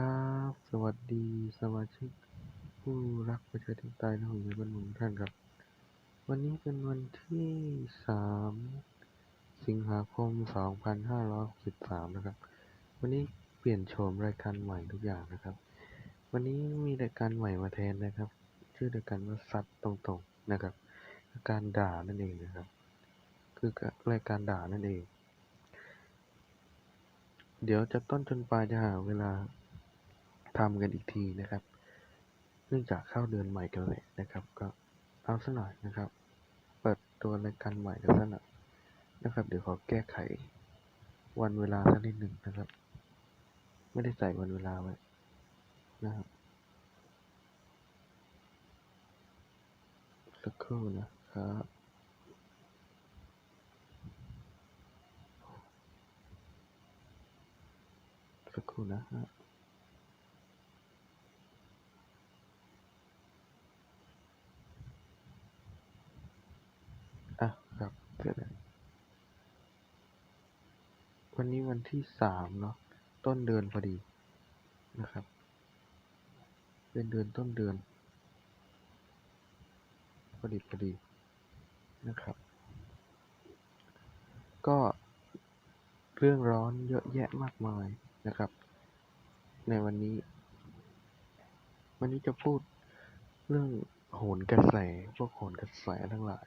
ครับ สวัสดีสมาชิกผู้รักประชาธิปไตยและห่วงใยบ้านเมืองทุกท่านครับ วันนี้เป็นวันที่สามสิงหาคมสองพันะครับ วันนี้เปลี่ยนโฉมรายการใหม่ทุกอย่างนะครับ วันนี้มีรายการใหม่มาแทนนะครับ ชื่อรายการว่าซัดตรงๆนะครับคือการด่านั่นเองนะครับ คือรายการด่านั่นเองเดี๋ยวจะต้นจนปลายจะหาเวลา ทำกันอีกทีนะครับ เนื่องจากเข้าเดือนใหม่กันเลยนะครับ ก็เอาซะหน่อยนะครับ เปิดตัวรายการใหม่กันซะหน่อยนะครับ เดี๋ยวขอแก้ไขวันเวลาสักนิดหนึ่งนะครับ ไม่ได้ใส่วันเวลาไว้นะครับสักครู่นะครับสักครู่นะฮะครับเสร็จแล้ว วันนี้วันที่สามเนาะต้นเดือนพอดีนะครับ เป็นเดือนต้นเดือนพอดีพอดีนะครับ ก็เรื่องร้อนเยอะแยะมากมายนะครับ ในวันนี้ วันนี้จะพูดเรื่องโหนกระแส พวกโหนกระแสทั้งหลาย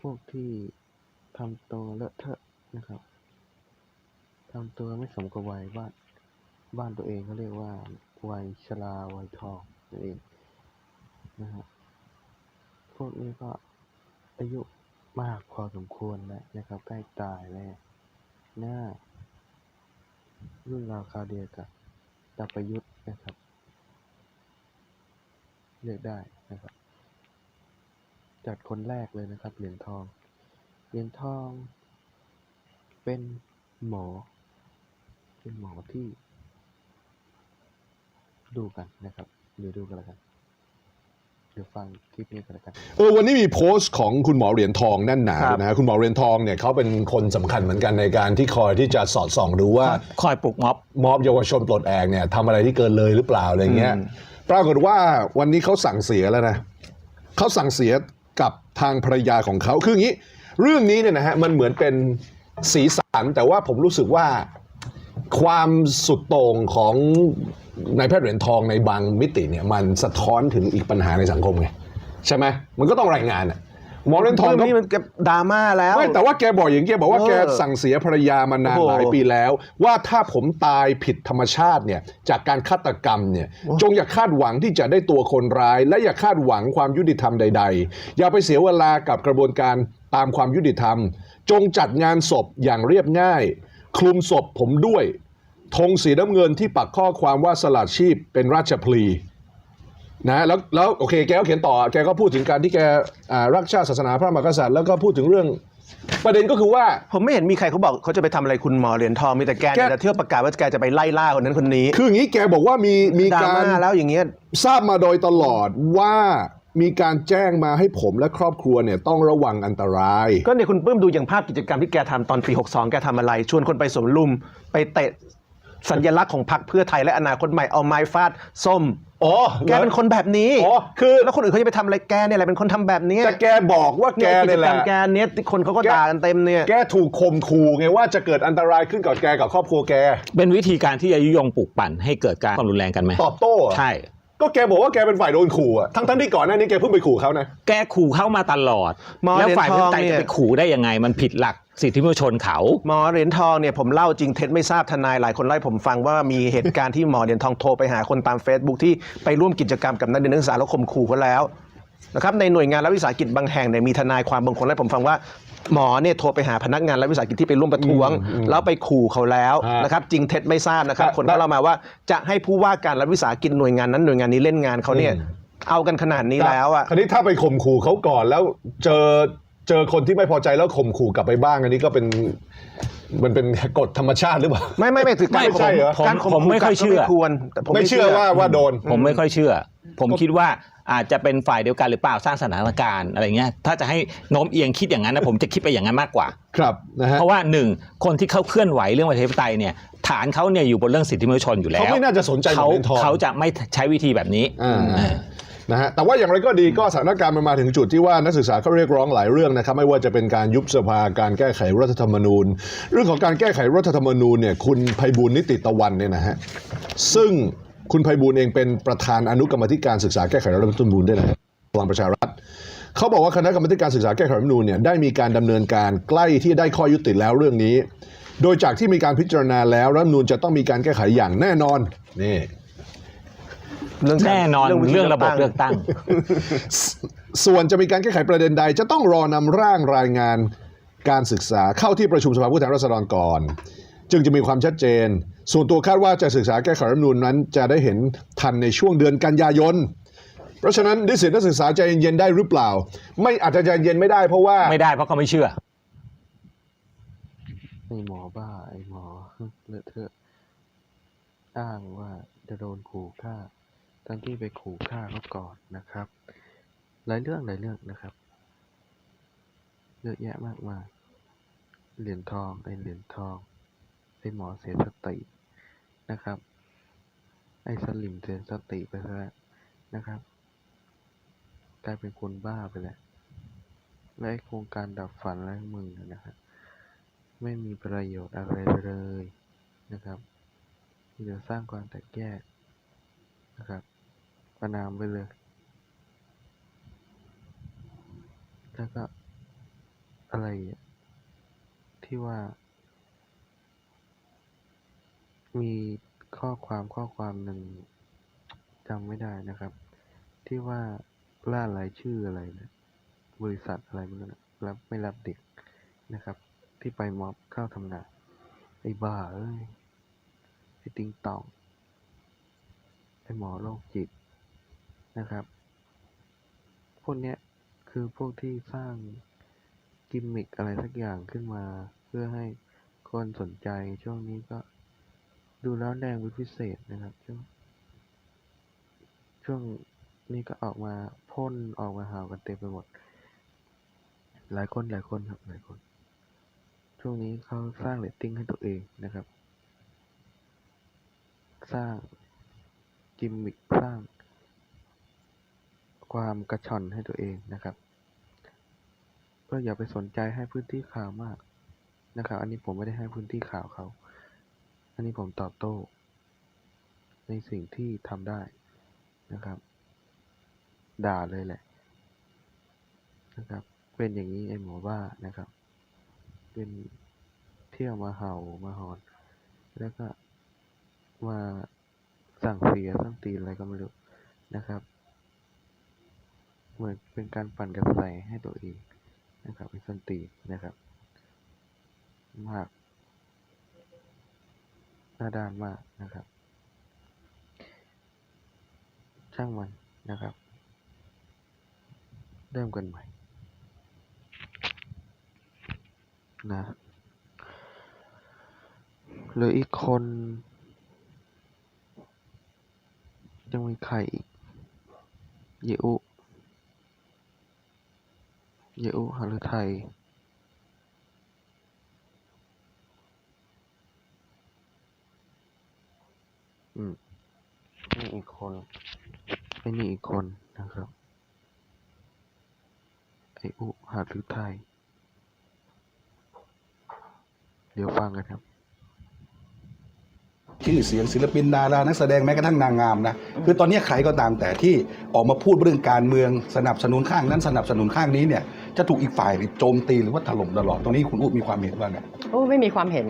พวกที่ทำตัวเลอะเทอะนะครับ ทำตัวไม่สมกับวัยบ้านบ้านตัวเองเขาเรียกว่าวัยชราวัยทองนั่นเองนะฮะพวกนี้ก็อายุมากพอสมควรแล้วนะครับ ใกล้ตายแล้วหน้า รุ่นราวคาเดียกับตาประยุทธ์นะครับ เรียกได้นะครับ จัดคนแรกเลยนะครับ เหรียญทอง เหรียญทอง เป็นหมอ เป็นหมอที่ ดูกันนะครับเดี๋ยวดูกันแล้วกันเดี๋ยวฟังคลิปนี้กันแล้วกัน เออวันนี้มีโพสต์ของคุณหมอเหรียญทองแน่นหนาครับ นะฮะคุณหมอเหรียญทองเนี่ยเขาเป็นคนสำคัญเหมือนกันในการที่คอยที่จะสอดส่องดูว่า คอยปลุกม็อบม็อบเยาวชนปลดแอกเนี่ยทำอะไรที่เกินเลยหรือเปล่าอะไรเงี้ย อืม ปรากฏว่าวันนี้เขาสั่งเสียแล้วนะเขาสั่งเสียกับทางภรรยาของเขาคืออย่างนี้ เรื่องนี้เนี่ยนะฮะมันเหมือนเป็นสีสันแต่ว่าผมรู้สึกว่า ความสุดโต่งของนายแพทย์เหรียญทองในบางมิติเนี่ยมันสะท้อนถึงอีกปัญหาในสังคมไงใช่ไหมมันก็ต้องรายงานอะหมอเหรียญทองเรื่องก็นี้มันกับดราม่าแล้ว ไม่แต่ว่าแกบอกอย่างแกบอกว่าเออแกสั่งเสียภรรยามานานโอ้โหหลายปีแล้ว ว่าถ้าผมตายผิดธรรมชาติเนี่ยจากการฆาตกรรมเนี่ยจงอย่าคาดหวังที่จะได้ตัวคนร้าย และอย่าคาดหวังความยุติธรรมใด ๆ อย่าไปเสียเวลากับกระบวนการตามความยุติธรรม จงจัดงานศพอย่างเรียบง่าย คลุมศพผมด้วยธงสีน้ำเงินที่ปักข้อความว่าสละชีพเป็นราชพลีนะแล้วแล้วโอเคแกก็เขียนต่อแกก็พูดถึงการที่แกอ่ารักชาติศาสนาพระมหากษัตริย์แล้วก็พูดถึงเรื่องประเด็นก็คือว่า ผมไม่เห็นมีใครเขาบอกเขาจะไปทำอะไรคุณหมอเหรียญทองมีแต่แกแกเนี่ยจะเที่ยวประกาศว่าแกจะไปไล่ล่าคนนั้นคนนี้ คืออย่างนี้แกบอกว่ามีมีดราการม่าแล้วอย่างเงี้ยทราบมาโดยตลอดว่า มีการแจ้งมาให้ผมและครอบครัวเนี่ยต้องระวังอันตราย ก็เนี่ยคุณปื้มดูอย่างภาพกิจกรรมที่แกทำตอนปี 62 แกทำอะไร ชวนคนไปสวนลุม ไปเตะสัญลักษณ์ของพรรคเพื่อไทยและอนาคตใหม่เอาไม้ฟาดส้มอ๋อแกเป็นคนแบบนี้อ๋อคือแล้วคนอื่นเขาจะไปทำอะไรแกเนี่ยแหละเป็นคนทำแบบนี้แต่แกบอกว่าแกกิจเนี่ยแหกรละรมแกเนี่ยคนเขาก็แกด่ากันเต็มเนี่ย แกถูกข่มขู่ไงว่าจะเกิดอันตรายขึ้นกับแกกับครอบครัวแก เป็นวิธีการที่จะยุยงปลุกปั่นให้เกิดการความรุนแรงกันไหมตอบโต้เหรอ ใช่ ก็แกบอกว่าแกเป็นฝ่ายโดนขู่อะทั้งทั้งๆที่ก่อนหน้านี้แกเพิ่งไปขู่เขานะ แกขู่เข้ามาตลอด หมอแล้วฝ่ายเหรีปยญระทองชาธิปไตยเนี่ยจะไปขู่ได้ยังไง มันผิดหลักสิทธิมนุษยชนเขา หมอเหรียญทองเนี่ยผมเล่าจริงเท็จไม่ทราบทนายหลายคนเล่าให้ผมฟังว่ามีเหตุการณ์ที่หมอเหรียญทองโทรไปหาคนตาม Facebook ที่ไปร่วมกิจกรรมกับนักเรียนนักศึกษาแล้วข่มขู่เขาแล้วนะครับในหน่วยงานรัฐวิสาหกิจบางแห่งเนี่ยมีทนายความบางคนเล่าให้ผมฟังว่า หมอเนี่ยโทรไปหาพนักงานรัฐวิสาหกิจที่ไปร่วมประท้วง แล้วไปขู่เขาแล้วฮะนะครับจริงเท็จไม่ทราบนะครับแต่คนก็เล่ามาว่าจะให้ผู้ว่าการรัฐวิสาหกิจหน่วยงานนั้นหน่วยงานนี้เล่นงานเขาเนี่ยอืมเอากันขนาดนี้แล้วอะคราวนี้ถ้าไปข่มขู่เขาก่อนแล้วเจอเจอคนที่ไม่พอใจแล้วข่มขู่กลับไปบ้างอันนี้ก็เป็นมันเป็นกฎธรรมชาติหรือเปล่า ไม่ไม่ไม่ถือการไม่ใช่เหรอการข่ผมไม่ค่อยก็เชื่อควรแต่ผมไม่ไม่เชื่อว่าว่าโดน ผมไม่ค่อยเชื่อ ผมคิดว่าอาจจะเป็นฝ่ายเดียวกันหรือเปล่าสร้างสถานการณ์อะไรเงี้ยถ้าจะให้โน้มเอียงคิดอย่างนั้นนะผมจะคิดไปอย่างนั้นมากกว่า ครับนะฮะเพราะว่าหนึ่งคนที่เขาเคลื่อนไหวเรื่องประชาธิปไตยเนี่ยฐานเขาเนี่ยอยู่บนเรื่องสิทธิมนุษยชนอยู่แล้วเขาไม่น่าจะสนใจเขาเหรียญทองเขาจะไม่ใช้วิธีแบบนี้อ่าเออนะฮะแต่ว่าอย่างไรก็ดีก็สถานการณ์มันมาถึงจุดที่ว่านักศึกษาเขาเรียกร้องหลายเรื่องนะครับไม่ว่าจะเป็นการยุบสภาการแก้ไขรัฐธรรมนูญ เรื่องของการแก้ไขรัฐธรรมนูญเนี่ยคุณไพบูลย์นิติตะวันเนี่ยนะฮะซึ่ง คุณไพบูลย์เองเป็นประธานอนุกรรมาธิการศึกษาแก้ไขรัฐธรรมนูญด้วยนะฮะพลังประชารัฐเขาบอกว่าคณะกรรมาธิการศึกษาแก้ไขรัฐธรรมนูญเนี่ยได้มีการดำเนินการใกล้ที่ได้ข้อยุติแล้วเรื่องนี้ โดยจากที่มีการพิจารณาแล้วรัฐธรรมนูญจะต้องมีการแก้ไขอย่างแน่นอนนี่เรื่องการแน่นอนวิธีเรื่องระบบตั้เลือกตั้ง ส่วนจะมีการแก้ไขประเด็นใด จะต้องรอนำร่างรายงานการศึกษาเข้าที่ประชุมสภาผู้แทนราษฎรก่อน จึงจะมีความชัดเจน ส่วนตัวคาดว่าจะศึกษาแก้ไขรัฐธรรมนูญนั้น จะได้เห็นทันในช่วงเดือนกันยายนเพราะฉะนั้นนิสิตนักศึกษาใจเย็นๆได้หรือเปล่า ไม่อาจจะใจเย็นไม่ได้เพราะว่าไม่ได้เพราะเขาไม่เชื่อไอหมอบ้าไอหมอเลอะเทอะอ้างว่าจะโดนขู่ฆ่าทั้งที่ไปขู่ฆ่าเขาก่อนนะครับ หลายเรื่องหลายเรื่องนะครับเยอะแยะมากมายเหรียญทองไอเหรียญทอง ไอหมอเสียสตินะครับ ไอสลิมเสียสติไปแล้วนะครับกลายเป็นคนบ้าไปแล้วและไอโครงการดับฝันไรของมึงนะครับไม่มีประโยชน์อะไรเลยนะครับมีแต่สร้างความแตกแยกนะครับประนามไปเลยแล้วก็อะไรที่ว่า มีข้อความข้อความหนึ่งจำไม่ได้นะครับ ที่ว่าล่ารายชื่ออะไรนะบริษัทอะไรไมันนะรับไม่รับเด็กนะครับ ที่ไปม็อบเข้าทำงานไอ้บ้าเอ้ยไอ้ติงตองไอ้หมอโรคจิตนะครับ พวกเนี้ยคือพวกที่สร้างกิมมิคอะไรสักอย่างขึ้นมา เพื่อให้คนสนใจช่วงนี้ก็ ดูแล้วแดงเป็นพิเศษนะครับ ช่วง ช่วงนี้ก็ออกมาพ่นออกมาหาวกันเต็มไปหมด หลายคนหลายคนครับหลายคน ช่วงนี้เขาสร้างเรตติ้งให้ตัวเองนะครับ สร้างกิมมิคสร้าง ความกระชอนให้ตัวเองนะครับก็อย่าไปสนใจให้พื้นที่ข่าวมากนะครับ อันนี้ผมไม่ได้ให้พื้นที่ข่าวเขา นนี้ผมตอบโต้ ในสิ่งที่ทำได้นะครับ ด่าเลยแหละนะครับ เป็นอย่างนี้ไอ้หมอบ้านะครับ เป็นเที่ยวมาเห่ามาหอน แล้วก็มาสั่งเสียสั่งตีนอะไรก็ไม่รู้นะครับเหมือนเป็นการปั่นกระแสให้ตัวเองนะครับเป็นส้นตีนะครับ มาก หน้าด้านมากนะครับ ช่างมันนะครับ เริ่มกันใหม่นะหลืออีกคน ยังมีใครอีก เยอุ เยอุหฤทัย อืมนี่อีกคนไอ้นี่อีกคนนะครับ ไออุหฤทัยเดี๋ยวฟังกันครับ ชื่อเสียงศิลปินดารานักแสดงแม้กระทั่งนางงามนะคือตอนนี้ใครก็ตามแต่ที่ออกมาพูดเรื่องการเมืองสนับสนุนข้างนั้นสนับสนุนข้างนี้เนี่ยจะถูกอีกฝ่ายโจมตีหรือว่าถล่มตลอดตรงนี้คุณอุ๊บมีความเห็นว่าไง โอ้ไม่มีความเห็น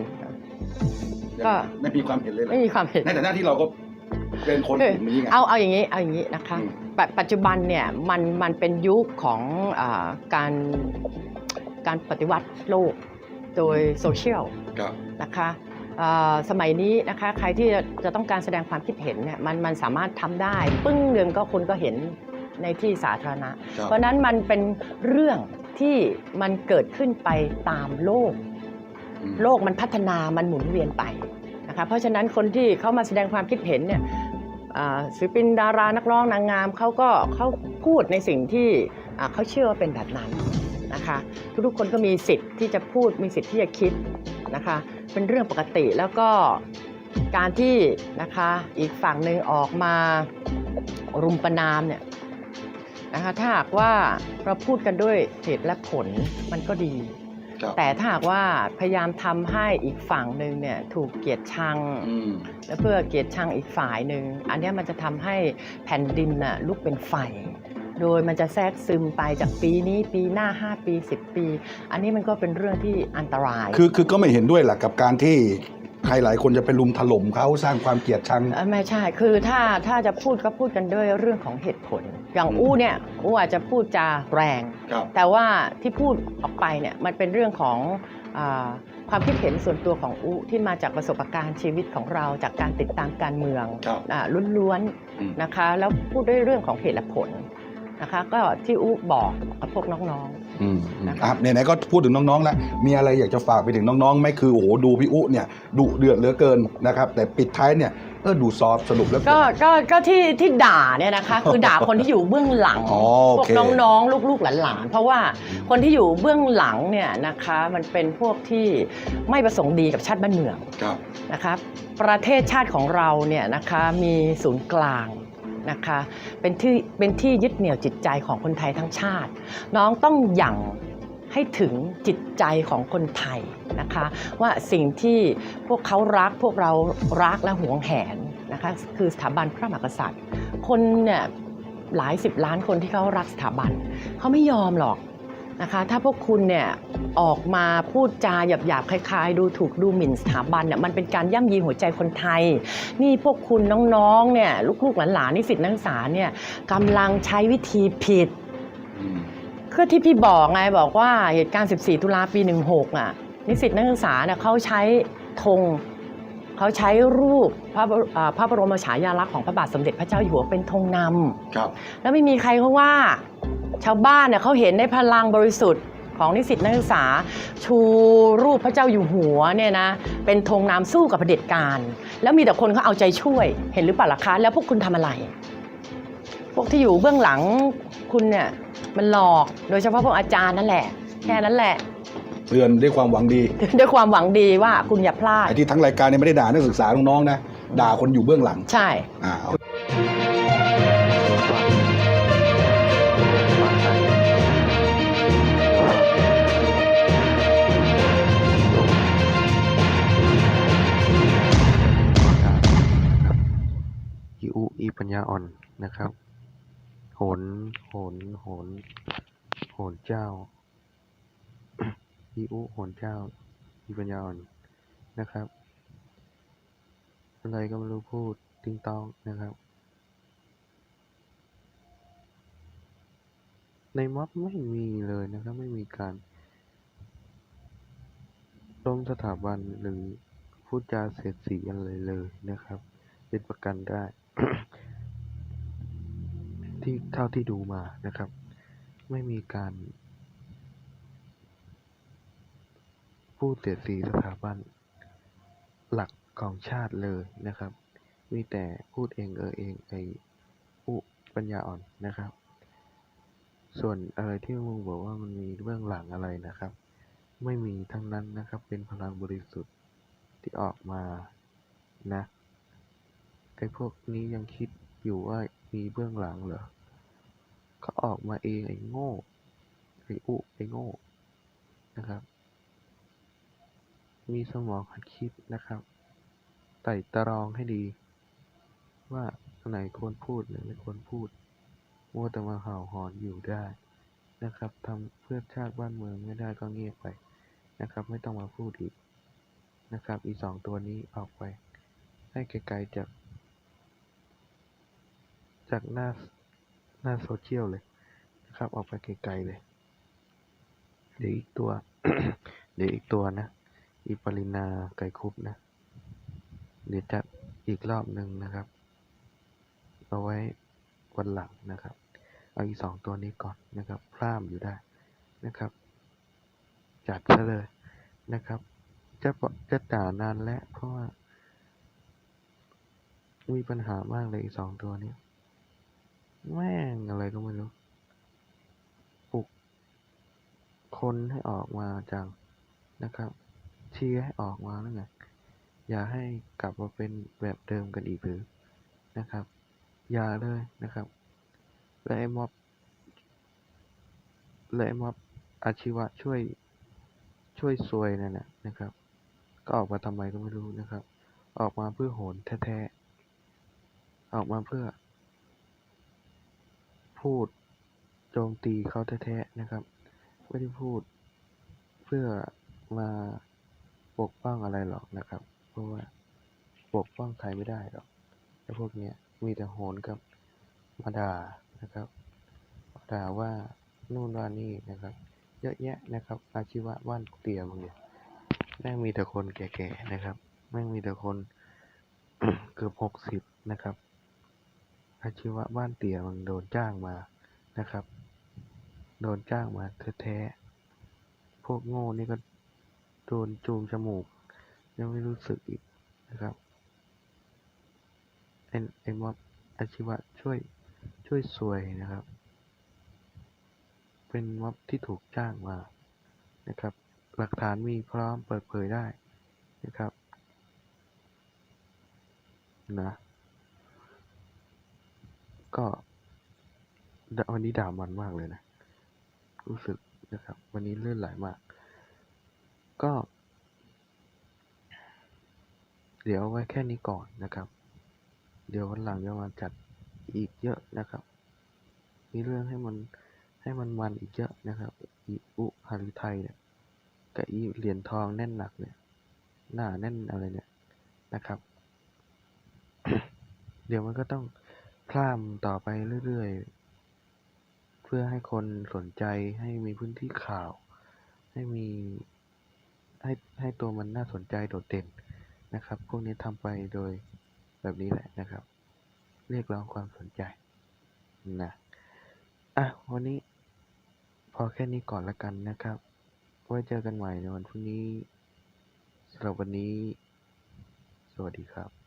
ก็ ไม่มีความเห็นเลยเหรอไม่มีความเห็น ในฐานะที่เราก็เป็นคนคือกลุ่มนี้ไง เอาเอาอย่างนี้เอาอย่างนี้นะคะอืมปปัจจุบันเนี่ยมันมันเป็นยุคของอาการการปฏิวัติโลกโดยโซเชียลครับ นะคะอ่าสมัยนี้นะคะใครที่จะจะต้องการแสดงความคิดเห็นเนี่ยมันมันสามารถทำได้ ปึ้งเดียวก็คนก็เห็นในที่สาธารณะ ครับ เพราะฉะนั้นมันเป็นเรื่องที่มันเกิดขึ้นไปตามโลกอืม โลกมันพัฒนามันหมุนเวียนไปนะคะเพราะฉะนั้นคนที่เข้ามาแสดงความคิดเห็นเนี่ยศิลปินดารานักร้องนางงามเขาก็เขาพูดในสิ่งที่เขาเชื่อว่าเป็นแบบนั้นนะคะทุกๆคนก็มีสิทธิ์ที่จะพูดมีสิทธิ์ที่จะคิดนะคะเป็นเรื่องปกติแล้วก็การที่นะคะอีกฝั่งหนึ่งออกมารุมประนามเนี่ยนะคะถ้าหากว่าเราพูดกันด้วยเหตุและผลมันก็ดี แต่ถ้าหากว่าพยายามทำให้อีกฝั่งหนึ่งเนี่ยถูกเกลียดชังอืมและเพื่อเกลียดชังอีกฝ่ายหนึ่งอันเนี้ยมันจะทำให้แผ่นดินน่ะลุกเป็นไฟโดยมันจะแทรกซึมไปจากปีนี้ปีหน้า 5 ปี 10 ปี อันนี้มันก็เป็นเรื่องที่อันตราย คือคือก็ไม่เห็นด้วยแหละกับการที่ ใครหลายคนจะไปลุมถล่มเขาสร้างความเกลียดชัง เอ่อไม่ใช่ คือถ้าถ้าจะพูดก็พูดกันด้วยเรื่องของเหตุผล อย่างอืม อู้เนี่ยอู้อาจจะพูดจาแรง ครับ แต่ว่าที่พูดออกไปเนี่ยมันเป็นเรื่องของอาความคิดเห็นส่วนตัวของอู้ที่มาจากประสบการณ์ชีวิตของเราจากการติดตามการเมืองครับ อ่าล้วนอืม ๆนะคะ แล้วพูดด้วยเรื่องของเหตุและผล นะคะ ก็ที่อู้บอกกับพวกน้องอืมนะครับครับไหนๆก็พูดถึงน้องๆแล้วมีอะไรอยากจะฝากไปถึงน้องๆไหมคือโอ้โหดูพี่อุเนี่ยดุเดือดเหลือเกินนะครับ แต่ปิดท้ายเนี่ยเออดูซอฟต์สรุปแล้ว ๆก็ก็ก็ที่ที่ด่าเนี่ยนะคะ คือด่าคนที่อยู่เบื้องหลังอ๋อโอพวกเค น้องๆลูกๆหลานๆเพราะว่าคนที่อยู่เบื้องหลังเนี่ยนะคะ มันเป็นพวกที่ไม่ประสงค์ดีกับชาติบ้านเมือง ครับ นะคะประเทศชาติของเราเนี่ยนะคะมีศูนย์กลาง นะคะเป็นที่เป็นที่ยึดเหนี่ยวจิตใจของคนไทยทั้งชาติ น้องต้องหยั่งให้ถึงจิตใจของคนไทยนะคะ ว่าสิ่งที่พวกเขารักพวกเรารักและหวงแหนนะคะคือสถาบันพระมหากษัตริย์ คนเนี่ยหลายสิบล้านคนที่เขารักสถาบันเขาไม่ยอมหรอกนะคะ ถ้าพวกคุณเนี่ย ออกมาพูดจาหยาบๆคล้ายๆ ดูถูกดูหมิ่นสถาบันเนี่ยมันเป็นการย่ำยีหัวใจคนไทย นี่พวกคุณน้องๆเนี่ยลูกๆหลานๆนิสิตนักศึกษาเนี่ยกำลังใช้วิธีผิดอืมคือที่พี่บอกไงบอกว่าเหตุการณ์ 14 ตุลาปี 16 อะ นิสิตนักศึกษาเนี่ยเขาใช้ธงเขาใช้รูปพระบรอ่าพระบรมฉายาลักษณ์ของพระบาทสมเด็จพระเจ้าอยู่หัวเป็นธงนำครับ แล้วไม่มีใครเขาว่า ชาวบ้านเนี่ยเขาเห็นในพลังบริสุทธิ์ ของนิสิตนักศึกษา ชูรูปพระเจ้าอยู่หัวเนี่ยนะเป็นธงนำสู้กับเผด็จการ แล้วมีแต่คนเขาเอาใจช่วยเห็นหรือเปล่าล่ะคะ แล้วพวกคุณทำอะไร พวกที่อยู่เบื้องหลังคุณเนี่ยมันหลอกโดยเฉพาะพวกอาจารย์นั่นแหละ แค่นั้นแหละเตือนด้วยความหวังดี ด้วยความหวังดีว่าคุณอย่าพลาดไอ้ที่ทั้งรายการเนี่ยไม่ได้ด่านักศึกษาน้องๆนะด่าคนอยู่เบื้องหลัง ใช่อ่า ปัญญาอ่อนนะครับ โหน โหน โหน โหนเจ้าอีอุโหนเจ้าอีปัญญาอ่อนนะครับ อะไรก็ไม่รู้พูดติ้งตองนะครับในม็อบไม่มีเลยนะครับ ไม่มีการล้มสถาบันหรือพูดจาเสียดสีอะไรเลยนะครับเป็นประกันได้ ที่เท่าที่ดูมานะครับ ไม่มีการพูดเสียดสีสถาบันหลักของชาติเลยนะครับ มีแต่พูดเองเออเองไอ้อุปัญญาอ่อนนะครับ ส่วนอะไรที่มึงบอกว่ามันมีเบื้องหลังอะไรนะครับ ไม่มีทั้งนั้นนะครับ เป็นพลังบริสุทธิ์ที่ออกมานะไอ้พวกนี้ยังคิด อยู่ว่ามีเบื้องหลังเหรอเขาออกมาเองไอ้โง่ ไอ้อุไอ้โง่ นะครับ มีสมองหัดคิดนะครับ ไต่ตรองให้ดี ว่าไหนควรพูดหรือไม่ควรพูดมัวแต่มาเห่าหอนอยู่ได้นะครับทำเพื่อชาติบ้านเมืองไม่ได้ก็เงียบไปนะครับ ไม่ต้องมาพูดอีกนะครับ อีสองตัวนี้ออกไป ให้ไกลๆจาก จากหน้าหน้าโซเชียลเลยนะครับ ออกไปไกลๆเลย เดี๋ยวอีกตัว เดี๋ยวอีกตัวนะ อีปรินาไก่คุบนะ เดี๋ยวจะอีกรอบหนึ่งนะครับ เอาไว้วันหลังนะครับ เอาอีกสองตัวนี้ก่อนนะครับ พร่ามอยู่ได้นะครับ จัดซะเลยนะครับ จะจะด่านานแล้วเพราะว่า มีปัญหามากเลยอีกสองตัวนี้ แม่งอะไรก็ไม่รู้ปลุกคนให้ออกมาจังนะครับ เชียร์ให้ออกมาแล้วไงอย่าให้กลับมาเป็นแบบเดิมกันอีกหรือนะครับ อย่าเลยนะครับ และไอ้ม็อบและไอ้ม็อบอาชีวะช่วยช่วยซวยนั่นนะนะครับ ก็ออกมาทำไมก็ไม่รู้นะครับ ออกมาเพื่อโหนแท้ๆออกมาเพื่อ พูดโจมตีเขาแท้ๆนะครับ ไม่ได้พูดเพื่อมาปกป้องอะไรหรอกนะครับ เพราะว่าปกป้องใครไม่ได้หรอกไอ้พวกเนี้ยมีแต่โหนกับมาด่านะครับมาด่าว่านู่นว่านี่นะครับ เยอะแยะนะครับ อาชีวะบ้านเตี่ยมึงเนี่ยแม่งมีแต่คนแก่ๆนะครับ แม่งมีแต่คนเกือบหกสิบนะครับ อาชีวะบ้านเตี่ยมันโดนจ้างมานะครับ โดนจ้างมาแท้ๆ พวกโง่นี่ก็โดนจูงจมูก ยังไม่รู้สึกอีกนะครับไอ้ไอ้ม็อบอาชีวะช่วยช่วยซวยนะครับ เป็นม็อบที่ถูกจ้างมานะครับ หลักฐานมีพร้อมเปิดเผยได้นะครับ นะ ก็วันนี้ด่ามันมากเลยนะ รู้สึกนะครับ วันนี้เลื่อนไหลมาก ก็ เดี๋ยวไว้แค่นี้ก่อนนะครับ เดี๋ยววันหลังจะมาจัดอีกเยอะนะครับ มีเรื่องให้มันให้มันมันอีกเยอะนะครับอีอุฮารุไทยเนี่ยกับอีเหรียญทองแน่นหนักเนี่ย หน้าแน่นอะไรเนี่ยนะครับ เดี๋ยวมันก็ต้อง พร่ำต่อไปเรื่อย ๆ เพื่อให้คนสนใจให้มีพื้นที่ข่าว ให้มีให้ให้ตัวมันน่าสนใจโดดเด่นนะครับ พวกนี้ทำไปโดยแบบนี้แหละนะครับ เรียกร้องความสนใจนะอะวันนี้พอแค่นี้ก่อนละกันนะครับไว้เจอกันใหม่ในวันพรุ่งนี้สำหรับวันนี้ สวัสดีครับ